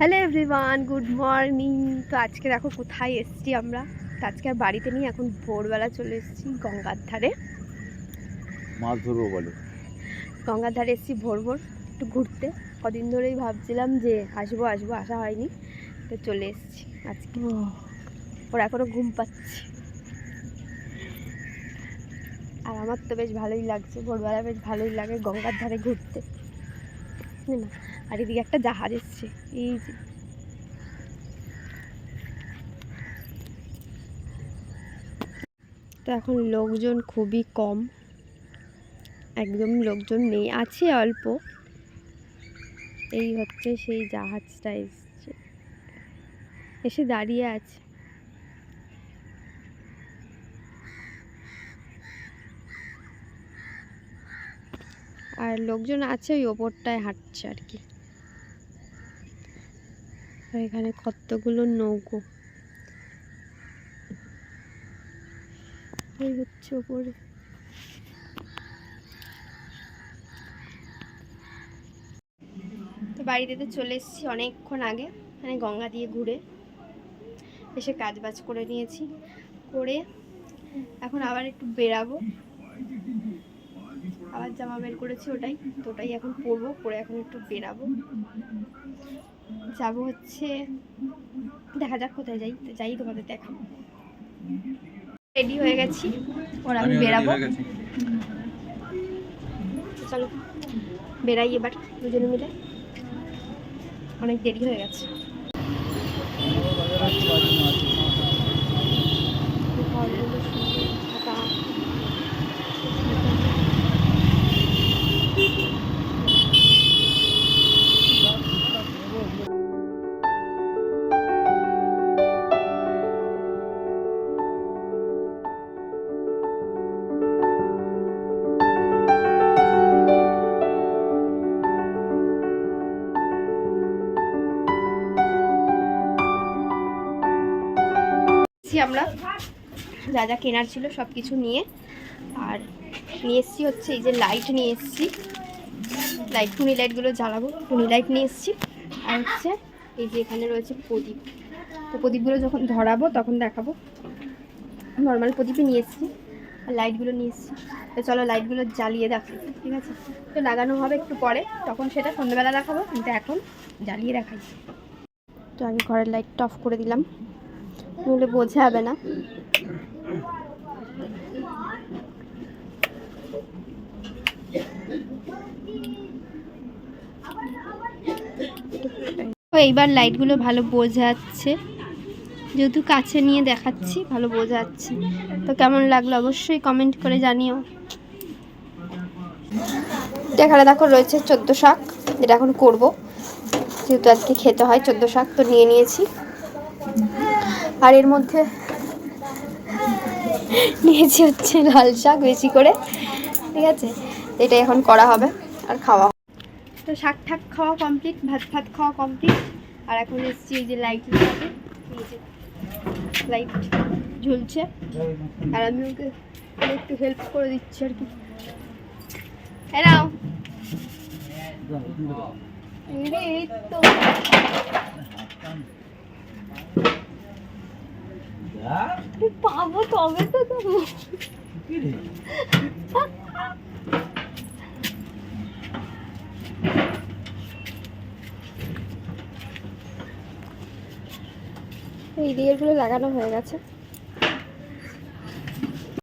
Hello everyone good morning তো আজকে দেখো কোথায় এসেছি আমরা? তো আজকে আর বাড়িতে নিয়ে এখন ভোরবেলা চলে এসেছি গঙ্গার ধারে। মাছ ধরবো বলে। গঙ্গার ধারে এসেছি ভোর ভোর একটু ঘুরতে। কদিন ধরেই ভাবছিলাম যে আসব আসব আসা হয়নি। তো চলে এসেছি আজকে। ওর এখনও ঘুম পাচ্ছে। আর আমার তো বেশ ভালোই লাগছে ভোরবেলা বেশ ভালোই লাগে গঙ্গার ধারে ঘুরতে। না। আর এদিকে একটা জাহাজ এসছে। এই যে। তো এখন লোকজন খুবই কম। একদম লোকজন নেই, আছে অল্প। এই হচ্ছে সেই জাহাজটা এসছে। এসে দাঁড়িয়ে আছে। আর লোকজন আছে ওই ওপরটায় হাঁটছে আর কি। আর এখানে কতগুলো নৌকো। এই হচ্ছে ওপরে। তো বাড়িতে তো চলে এসেছি অনেকক্ষণ আগে মানে গঙ্গা দিয়ে ঘুরে। এসে কাজ বাজ করে নিয়েছি, করে এখন আবার একটু বেরাবো। আবার জামা বের করেছি ওটাই তো ওটাই এখন পরবো পরে এখন একটু বেরাবো। যাব হচ্ছে দেখা যাক কোথায় যাই তো যাই তোমাদের দেখাবো। রেডি হয়ে গেছি ওরা আমি বেরাবো। চলো বেরাই এবার দুজনে মিলে। অনেক দেরি হয়ে গেছে। আমরা। যা যা কেনার ছিল সব কিছু নিয়ে। আর নিয়ে এসেছি হচ্ছে এই যে লাইট নিয়ে এসেছি। লাইট টুনি লাইটগুলো জ্বালাবো। টুনি লাইট নিয়ে এসেছি। আর হচ্ছে এই যে এখানে রয়েছে প্রদীপ। তো প্রদীপগুলো যখন ধরাবো, তখন দেখাবো। নর্মাল প্রদীপই নিয়ে এসেছি। আর লাইটগুলো নিয়ে এসেছি। তো চলো লাইটগুলো জ্বালিয়ে দেখো, ঠিক আছে? তো লাগানো হবে একটু পরে। তখন সেটা সন্ধ্যেবেলা দেখাবো। কিন্তু এখন জ্বালিয়ে দেখাই। তো আমি ঘরের লাইটটা অফ করে দিলাম। নইলে বোঝা যাবে না এইবার লাইটগুলো ভালো বোঝা যাচ্ছে যেহেতু কাছে নিয়ে দেখাচ্ছি, ভালো বোঝা যাচ্ছে তো কেমন লাগল অবশ্যই কমেন্ট করে জানিও। এখানে দেখো রয়েছে চোদ্দ শাক, যেটা এখন করব। যেহেতু আজকে খেতে হয় চোদ্দ শাক, তো নিয়ে নিয়েছি। আর এর মধ্যে নিয়েছি হচ্ছে লাল শাক বেশি করে, ঠিক আছে? এটা এখন করা হবে আর খাওয়া তো শাক ঠাক খাওয়া কমপ্লিট ভাত ভাত খাওয়া কমপ্লিট আর এখন এসছি এই যে লাইট লাইট ঝুলছে। আর আমি ওকে একটু হেল্প করে দিচ্ছি আর কি। এই তো। পাবো তবে তো দেবো। এই রিয়েলগুলো লাগানো হয়ে গেছে।